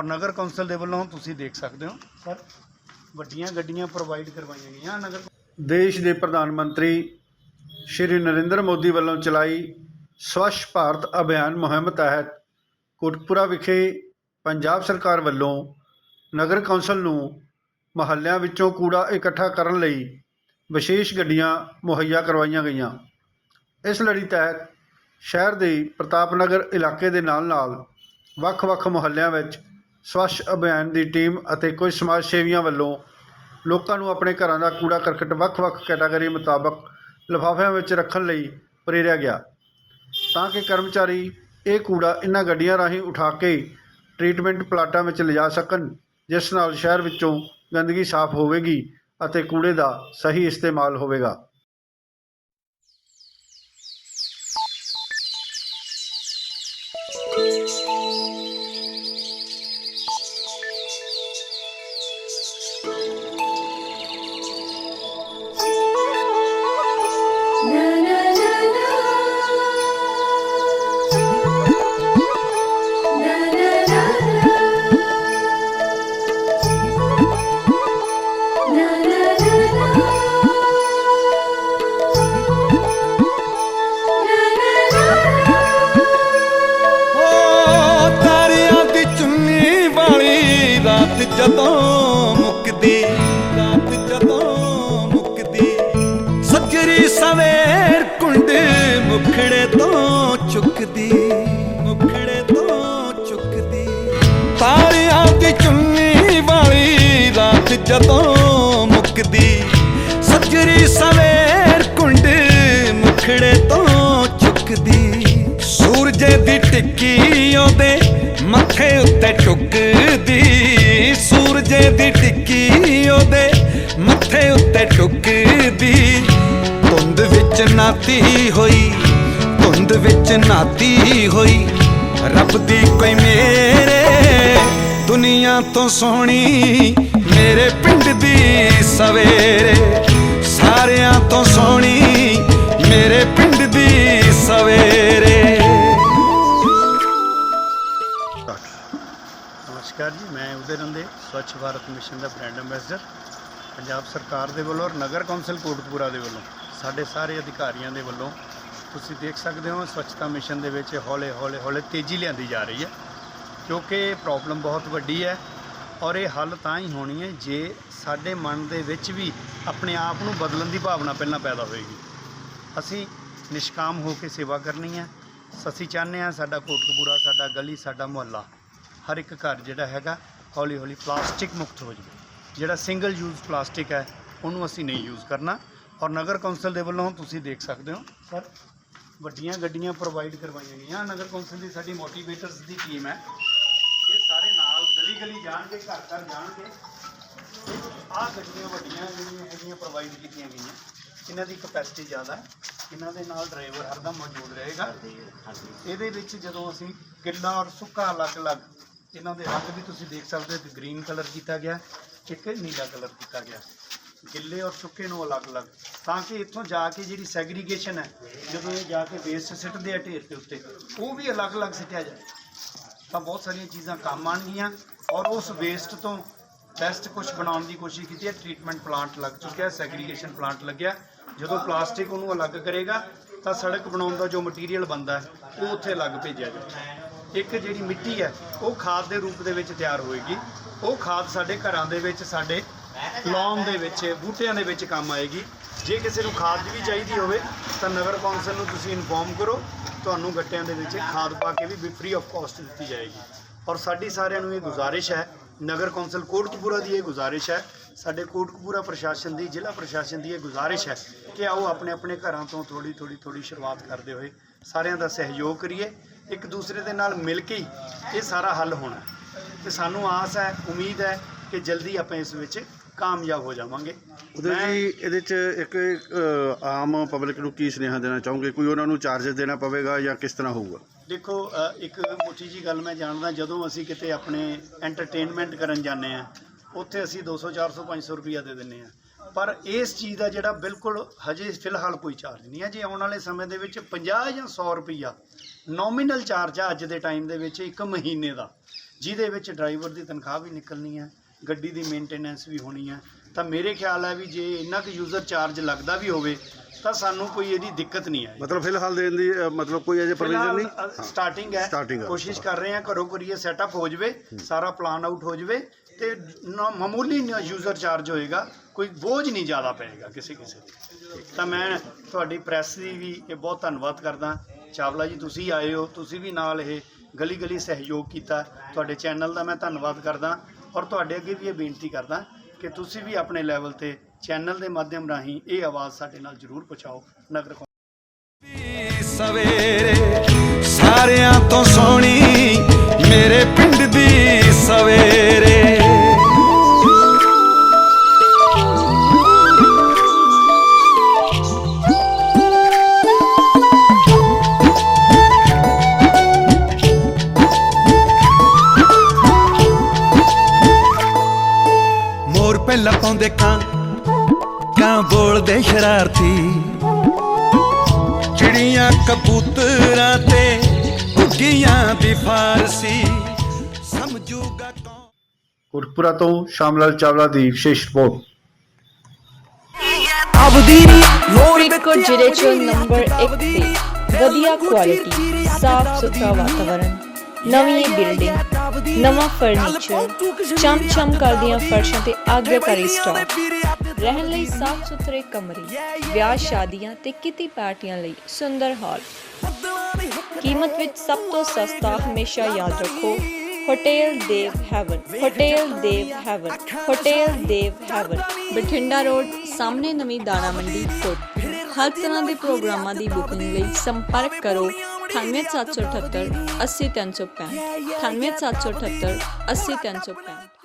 ਔਰ ਨਗਰ ਕੌਂਸਲ ਦੇ ਵੱਲੋਂ ਤੁਸੀਂ ਦੇਖ ਸਕਦੇ ਹੋ ਸਰ। ਵੱਡੀਆਂ ਗੱਡੀਆਂ ਪ੍ਰੋਵਾਈਡ ਕਰਵਾਈਆਂ ਗਈਆਂ ਨਗਰ ਦੇਸ਼ ਦੇ ਪ੍ਰਧਾਨ ਮੰਤਰੀ ਸ਼੍ਰੀ ਨਰਿੰਦਰ ਮੋਦੀ ਵੱਲੋਂ ਚਲਾਈ ਸਵੱਛ ਭਾਰਤ ਅਭਿਆਨ ਮੁਹਿੰਮ ਤਹਿਤ ਕੋਟਪੁਰਾ ਵਿਖੇ ਪੰਜਾਬ ਸਰਕਾਰ ਵੱਲੋਂ ਨਗਰ ਕੌਂਸਲ ਨੂੰ ਮਹੱਲਿਆਂ ਵਿੱਚੋਂ ਕੂੜਾ ਇਕੱਠਾ ਕਰਨ ਲਈ ਵਿਸ਼ੇਸ਼ ਗੱਡੀਆਂ ਮੁਹੱਈਆ ਕਰਵਾਈਆਂ ਗਈਆਂ। ਇਸ ਲੜੀ ਤਹਿਤ ਸ਼ਹਿਰ ਦੇ ਪ੍ਰਤਾਪ ਨਗਰ ਇਲਾਕੇ ਦੇ ਨਾਲ-ਨਾਲ ਵੱਖ-ਵੱਖ ਮੁਹੱਲਿਆਂ ਵਿੱਚ ਸਵੱਛ ਅਭਿਆਨ ਦੀ ਟੀਮ ਅਤੇ ਕੁਝ ਸਮਾਜ ਸੇਵੀਆਂ ਵੱਲੋਂ ਲੋਕਾਂ ਨੂੰ ਆਪਣੇ ਘਰਾਂ ਦਾ ਕੂੜਾ ਕਰਕਟ ਵੱਖ-ਵੱਖ ਕੈਟਾਗਰੀ ਮੁਤਾਬਕ ਲਿਫਾਫਿਆਂ ਵਿੱਚ ਰੱਖਣ ਲਈ ਪ੍ਰੇਰਿਆ ਗਿਆ। ਤਾਂ ਕਿ ਕਰਮਚਾਰੀ ਇਹ ਕੂੜਾ ਇਨ੍ਹਾਂ ਗੱਡੀਆਂ ਰਾਹੀਂ ਉਠਾ ਕੇ ਟ੍ਰੀਟਮੈਂਟ ਪਲਾਟਾਂ ਵਿੱਚ ਲਿਜਾ ਸਕਣ, ਜਿਸ ਨਾਲ ਸ਼ਹਿਰ ਵਿੱਚੋਂ ਗੰਦਗੀ ਸਾਫ਼ ਹੋਵੇਗੀ ਅਤੇ ਕੂੜੇ ਦਾ ਸਹੀ ਇਸਤੇਮਾਲ ਹੋਵੇਗਾ। ਜਦੋਂ ਮੁੱਕਦੀ, ਰਾਤ ਜਦੋਂ ਮੁੱਕਦੀ, ਸੱਜਰੀ ਸਵੇਰ ਕੁੰਡ ਮੁਖੜੇ ਤੋਂ ਚੁੱਕਦੀ, ਮੁਖੜੇ ਤੋਂ ਚੁੱਕਦੀ। ਤਾਰਿਆਂ ਦੀ ਚੁੰਨੀ ਵਾਲੀ ਰਾਤ ਜਦੋਂ ਮੁੱਕਦੀ, ਸੱਜਰੀ ਸਵੇਰ ਕੁੰਡ ਮੁਖੜੇ ਤੋਂ ਚੁੱਕਦੀ। ਸੂਰਜ ਦੀ ਟਿੱਕੀ ਉਹਦੇ ਮੱਥੇ ਉੱਤੇ ਟੁੱਕਦੀ ਮੱਥੇ ਉੱਤੇ ਧੁੰਦ ਵਿੱਚ ਨਾਤੀ ਹੋਈ, ਧੁੰਦ ਵਿੱਚ ਨਾਤੀ ਹੋਈ। ਰੱਬ ਦੀ ਕੋਈ ਮੇਰੇ ਦੁਨੀਆ ਤੋਂ ਸੋਹਣੀ, ਮੇਰੇ ਪਿੰਡ ਦੀ ਸਵੇਰੇ। ਸਾਰਿਆਂ ਤੋਂ ਸੋਹਣੀ, ਮੇਰੇ ਪਿੰਡ ਦੀ ਸਵੇਰੇ। ਨਮਸਕਾਰ ਜੀ, ਮੈਂ ਉਦੇ ਰੰਦੇ ਸਵੱਛ ਭਾਰਤ ਮਿਸ਼ਨ ਦਾ ਬ੍ਰਾਂਡ ਐਂਬੈਸਡਰ ਪੰਜਾਬ ਸਰਕਾਰ ਦੇ ਵੱਲੋਂ ਔਰ ਨਗਰ ਕੌਂਸਲ ਕੋਟਕਪੂਰਾ ਦੇ ਵੱਲੋਂ, ਸਾਡੇ ਸਾਰੇ ਅਧਿਕਾਰੀਆਂ ਦੇ ਵੱਲੋਂ ਤੁਸੀਂ ਦੇਖ ਸਕਦੇ ਹੋ ਸਵੱਛਤਾ ਮਿਸ਼ਨ ਦੇ ਵਿੱਚ ਹੌਲੇ ਹੌਲੇ ਹੌਲੇ ਤੇਜ਼ੀ ਲਿਆਂਦੀ ਜਾ ਰਹੀ ਹੈ ਕਿਉਂਕਿ ਪ੍ਰੋਬਲਮ ਬਹੁਤ ਵੱਡੀ ਹੈ ਔਰ ਇਹ ਹੱਲ ਤਾਂ ਹੀ ਹੋਣੀ ਹੈ ਜੇ ਸਾਡੇ ਮਨ ਦੇ ਵਿੱਚ ਵੀ ਆਪਣੇ ਆਪ ਨੂੰ ਬਦਲਣ ਦੀ ਭਾਵਨਾ ਪਹਿਲਾਂ ਪੈਦਾ ਹੋਏਗੀ। ਅਸੀਂ ਨਿਸ਼ਕਾਮ ਹੋ ਕੇ ਸੇਵਾ ਕਰਨੀ ਹੈ, ਅਸੀਂ ਚਾਹੁੰਦੇ ਹਾਂ ਸਾਡਾ ਕੋਟਕਪੂਰਾ, ਸਾਡਾ ਗਲੀ, ਸਾਡਾ ਮੁਹੱਲਾ ਹਰ ਇੱਕ ਘਰ ਜਿਹੜਾ ਹੈਗਾ ਹੌਲੀ ਹੌਲੀ ਪਲਾਸਟਿਕ ਮੁਕਤ ਹੋ ਜਾਵੇ। ਜਿਹੜਾ ਸਿੰਗਲ ਯੂਜ਼ ਪਲਾਸਟਿਕ ਹੈ ਉਹਨੂੰ ਅਸੀਂ ਨਹੀਂ ਯੂਜ਼ ਕਰਨਾ। ਔਰ ਨਗਰ ਕੌਂਸਲ ਦੇ ਵੱਲੋਂ ਤੁਸੀਂ ਦੇਖ ਸਕਦੇ ਹੋ। ਸਰ ਵੱਡੀਆਂ ਗੱਡੀਆਂ ਪ੍ਰੋਵਾਈਡ ਕਰਵਾਈਆਂ ਗਈਆਂ। ਨਗਰ ਕੌਂਸਲ ਦੀ ਸਾਡੀ ਮੋਟੀਵੇਟਰਸ ਦੀ ਟੀਮ ਹੈ। ਇਹ ਸਾਰੇ ਨਾਲ ਗਲੀ ਗਲੀ ਜਾਣਗੇ ਘਰ ਘਰ ਜਾਣਗੇ। ਆਹ ਗੱਡੀਆਂ ਵੱਡੀਆਂ ਜਿਹੜੀਆਂ ਹੈਗੀਆਂ ਪ੍ਰੋਵਾਈਡ ਕੀਤੀਆਂ ਗਈਆਂ। ਇਹਨਾਂ ਦੀ ਕਪੈਸਿਟੀ ਜ਼ਿਆਦਾ ਹੈ। ਇਹਨਾਂ ਦੇ ਨਾਲ ਡਰਾਈਵਰ ਹਰਦਮ ਮੌਜੂਦ ਰਹੇਗਾ। ਇਹਦੇ ਵਿੱਚ ਜਦੋਂ ਅਸੀਂ ਗਿੱਲਾ ਔਰ ਸੁੱਕਾ ਅਲੱਗ-ਅਲੱਗ ਇਹਨਾਂ ਦੇ ਰੰਗ ਵੀ ਤੁਸੀਂ ਦੇਖ ਸਕਦੇ ਹੋ ਕਿ ਗ੍ਰੀਨ ਕਲਰ ਕੀਤਾ ਗਿਆ, ਇੱਕ ਨੀਲਾ ਕਲਰ ਕੀਤਾ ਗਿਆ। ਗਿੱਲੇ ਔਰ ਸੁੱਕੇ ਨੂੰ ਅਲੱਗ-ਅਲੱਗ। ਤਾਂ ਕਿ ਇੱਥੋਂ ਜਾ ਕੇ ਜਿਹੜੀ ਸੈਗਰੀਗੇਸ਼ਨ ਹੈ, ਜਦੋਂ ਇਹ ਜਾ ਕੇ ਵੇਸਟ ਸਿੱਟਦੇ ਆ ਢੇਰ ਦੇ ਉੱਤੇ, ਉਹ ਵੀ ਅਲੱਗ-ਅਲੱਗ ਸਿੱਟਿਆ ਜਾਏ। ਤਾਂ ਬਹੁਤ ਸਾਰੀਆਂ ਚੀਜ਼ਾਂ ਕੰਮ ਆਉਣਗੀਆਂ ਔਰ ਉਸ ਵੇਸਟ ਤੋਂ ਬੈਸਟ ਕੁਝ ਬਣਾਉਣ ਦੀ ਕੋਸ਼ਿਸ਼ ਕੀਤੀ ਹੈ। ਟ੍ਰੀਟਮੈਂਟ ਪਲਾਂਟ ਲੱਗ ਚੁੱਕਿਆ ਸੈਗਰੀਗੇਸ਼ਨ ਪਲਾਂਟ ਲੱਗਿਆ। ਜਦੋਂ ਪਲਾਸਟਿਕ ਉਹਨੂੰ ਅਲੱਗ ਕਰੇਗਾ, ਤਾਂ ਸੜਕ ਬਣਾਉਣ ਦਾ ਜੋ ਮਟੀਰੀਅਲ ਬਣਦਾ ਉਹ ਉੱਥੇ ਅਲੱਗ ਭੇਜਿਆ ਜਾਵੇ ਇੱਕ ਜਿਹੜੀ ਮਿੱਟੀ ਹੈ, ਉਹ ਖਾਦ ਦੇ ਰੂਪ ਦੇ ਵਿੱਚ ਤਿਆਰ ਹੋਏਗੀ। ਉਹ ਖਾਦ ਸਾਡੇ ਘਰਾਂ ਦੇ ਵਿੱਚ, ਸਾਡੇ ਲਾਉਣ ਦੇ ਵਿੱਚ, ਬੂਟਿਆਂ ਦੇ ਵਿੱਚ ਕੰਮ ਆਏਗੀ। ਜੇ ਕਿਸੇ ਨੂੰ ਖਾਦ ਵੀ ਚਾਹੀਦੀ ਹੋਵੇ, ਤਾਂ ਨਗਰ ਕੌਂਸਲ ਨੂੰ ਤੁਸੀਂ ਇਨਫੋਰਮ ਕਰੋ। ਤੁਹਾਨੂੰ ਗੱਟਿਆਂ ਦੇ ਵਿੱਚ ਖਾਦ ਪਾ ਕੇ ਵੀ ਫ੍ਰੀ ਆਫ ਕਾਸਟ ਦਿੱਤੀ ਜਾਏਗੀ। ਔਰ ਸਾਡੀ ਸਾਰਿਆਂ ਨੂੰ ਇਹ ਗੁਜ਼ਾਰਿਸ਼ ਹੈ, ਨਗਰ ਕੌਂਸਲ ਕੋਟਕਪੂਰਾ ਦੀ ਇਹ ਗੁਜ਼ਾਰਿਸ਼ ਹੈ ਸਾਡੇ ਕੋਟਕਪੂਰਾ ਪ੍ਰਸ਼ਾਸਨ ਦੀ ਜ਼ਿਲ੍ਹਾ ਪ੍ਰਸ਼ਾਸਨ ਦੀ ਇਹ ਗੁਜ਼ਾਰਿਸ਼ ਹੈ ਕਿ ਆਓ ਆਪਣੇ ਆਪਣੇ ਘਰਾਂ ਤੋਂ ਥੋੜੀ ਥੋੜੀ ਥੋੜੀ ਸ਼ੁਰੂਆਤ ਕਰਦੇ ਹੋਏ ਸਾਰਿਆਂ ਦਾ ਸਹਿਯੋਗ ਕਰੀਏ ਇੱਕ ਦੂਸਰੇ ਦੇ ਨਾਲ ਮਿਲ ਕੇ ਇਹ ਸਾਰਾ ਹੱਲ ਹੋਣਾ ਤੇ ਸਾਨੂੰ ਆਸ ਹੈ ਉਮੀਦ ਹੈ ਕਿ ਜਲਦੀ ਆਪਾਂ ਇਸ ਵਿੱਚ ਕਾਮਯਾਬ ਹੋ ਜਾਵਾਂਗੇ। ਉਦੋਂ ਮੈਂ- ਜੀ ਇਹਦੇ ਚ ਇੱਕ ਆਮ ਪਬਲਿਕ ਨੂੰ ਕੀ ਸੁਨੇਹਾ ਦੇਣਾ ਚਾਹੋਗੇ? ਕੋਈ ਉਹਨਾਂ ਨੂੰ ਚਾਰजेस ਦੇਣਾ ਪਵੇਗਾ ਜਾਂ ਕਿਸ ਤਰ੍ਹਾਂ ਹੋਊਗਾ? ਦੇਖੋ ਇੱਕ ਮੋਟੀ ਜੀ ਗੱਲ ਮੈਂ ਜਾਣਦਾ ਜਦੋਂ ਅਸੀਂ ਕਿਤੇ ਆਪਣੇ ਐਂਟਰਟੇਨਮੈਂਟ ਕਰਨ ਜਾਂਦੇ ਆ ਉੱਥੇ ਅਸੀਂ 200 400 500 ਰੁਪਈਆ ਦੇ ਦਿੰਨੇ ਆ ਪਰ ਇਸ ਚੀਜ਼ ਦਾ ਜਿਹੜਾ ਬਿਲਕੁਲ ਹਜੇ ਫਿਲਹਾਲ ਕੋਈ ਚਾਰਜ ਨਹੀਂ ਹੈ। ਜੇ ਆਉਣ ਵਾਲੇ ਸਮੇਂ ਦੇ ਵਿੱਚ 50 ਜਾਂ 100 ਰੁਪਈਆ ਨੋਮੀਨਲ ਚਾਰਜ ਆ ਅੱਜ ਦੇ ਟਾਈਮ ਦੇ ਵਿੱਚ ਇੱਕ ਮਹੀਨੇ ਦਾ ਜਿਹਦੇ ਵਿੱਚ ਡਰਾਈਵਰ ਦੀ ਤਨਖਾਹ ਵੀ ਨਿਕਲਣੀ ਹੈ ਗੱਡੀ ਦੀ ਮੇਨਟੇਨੈਂਸ ਵੀ ਹੋਣੀ ਹੈ ਤਾਂ ਮੇਰੇ ਖਿਆਲ ਹੈ ਵੀ ਜੇ ਇੰਨਾ ਕੁ ਯੂਜ਼ਰ ਚਾਰਜ ਲੱਗਦਾ ਵੀ ਹੋਵੇ ਤਾਂ ਸਾਨੂੰ ਕੋਈ ਇਹਦੀ ਦਿੱਕਤ ਨਹੀਂ ਆਏਗੀ। ਮਤਲਬ ਫਿਲਹਾਲ ਦੇਣ ਦੀ ਅ, ਮਤਲਬ ਕੋਈ ਅਜੇ ਪ੍ਰੋਵੀਜ਼ਨ ਨਹੀਂ? ਸਟਾਰਟਿੰਗ ਹੈ। ਕੋਸ਼ਿਸ਼ ਕਰ ਰਹੇ ਹਾਂ ਘਰੋਂ ਕਰੀਏ ਸੈਟਅਪ ਹੋ ਜਵੇ ਸਾਰਾ ਪਲਾਨ ਆਊਟ ਹੋ ਜਵੇ ਤੇ ਨਾ- ਮਾਮੂਲੀ ਯੂਜ਼ਰ ਚਾਰਜ ਹੋਏਗਾ, ਕੋਈ ਬੋਝ ਨਹੀਂ ਜ਼ਿਆਦਾ ਪਏਗਾ ਕਿਸੇ ਕਿਸੇ ਤੇ। ਤਾਂ ਮੈਂ ਤੁਹਾਡੀ ਪ੍ਰੈਸ ਦੀ ਵੀ ਇਹ ਬਹੁਤ ਧੰਨਵਾਦ ਕਰਦਾ। ਚਾਵਲਾ ਜੀ, ਤੁਸੀਂ ਆਏ ਹੋ, ਤੁਸੀਂ ਵੀ ਨਾਲ ਇਹ ਗਲੀ ਗਲੀ ਸਹਿਯੋਗ ਕੀਤਾ। ਤੁਹਾਡੇ ਚੈਨਲ ਦਾ ਮੈਂ ਧੰਨਵਾਦ ਕਰਦਾ ਔਰ ਤੁਹਾਡੇ ਅੱਗੇ ਵੀ ਇਹ ਬੇਨਤੀ ਕਰਦਾ ਕਿ ਤੁਸੀਂ ਵੀ ਆਪਣੇ ਲੈਵਲ ਤੇ ਚੈਨਲ ਦੇ ਮਾਧਿਅਮ ਰਾਹੀਂ ਇਹ ਆਵਾਜ਼ ਸਾਡੇ ਨਾਲ ਜ਼ਰੂਰ ਪਹੁੰਚਾਓ। ਨਗਰ ਸਵੇਰੇ ਸਾਰਿਆਂ ਤੋਂ ਪਹਿਲਾਂ ਪਾਉਂਦੇ ਕਾਂ ਕਾਂ ਬੋਲਦੇ ਸ਼ਰਾਰਤੀ। ਚਿੜੀਆਂ ਕਬੂਤਰਾਂ ਤੇ ਉੱਗੀਆਂ ਦੀ ਫਾਰਸੀ। ਸਮਝੂਗਾ ਕੌਣ? ਕੋਟਪੁਰਾ ਤੋਂ ਸ਼ਾਮਲਾਲ ਚਾਵਲਾ ਦੀ ਵਿਸ਼ੇਸ਼ ਰਿਪੋਰਟ। ਫਰੀਦਕੋਟ ਜ਼ਿਲ੍ਹੇ 'ਚ ਨੰਬਰ 1 ਤੇ ਵਧੀਆ ਕੁਆਲਿਟੀ ਸਾਫ਼ ਸੁਥਰਾ ਵਾਤਾਵਰਣ ਨਵੀਂ ਬਿਲਡਿੰਗ ਨਵਾਂ ਫਰਨੀਚਰ ਚਮ-ਚਮ ਕਰਦੀਆਂ ਫਰਸ਼ਾਂ ਤੇ ਆਗਿਆਕਾਰੀ ਸਟਾਕ ਰਹਿਣ ਲਈ ਸਾਫ਼ ਸੁਥਰੇ ਕਮਰੇ, ਵਿਆਹ ਸ਼ਾਦੀਆਂ ਤੇ ਕਿਤੀ ਪਾਰਟੀਆਂ ਲਈ ਸੁੰਦਰ ਹਾਲ। ਕੀਮਤ ਵਿੱਚ ਸਭ ਤੋਂ ਸਸਤਾ ਹਮੇਸ਼ਾ ਯਾਦ ਰੱਖੋ, hotel Dev heaven, hotel Dev heaven, hotel Dev heaven. Bathinda road, ਸਾਹਮਣੇ ਨਵੀਂ ਦਾਣਾ ਮੰਡੀ ਕੋਟਪੁਰਾ ਹਰ ਤਰ੍ਹਾਂ ਦੇ ਪ੍ਰੋਗਰਾਮਾਂ ਦੀ ਬੁਕਿੰਗ ਲਈ ਸੰਪਰਕ ਕਰੋ 98778 80365 98778 80365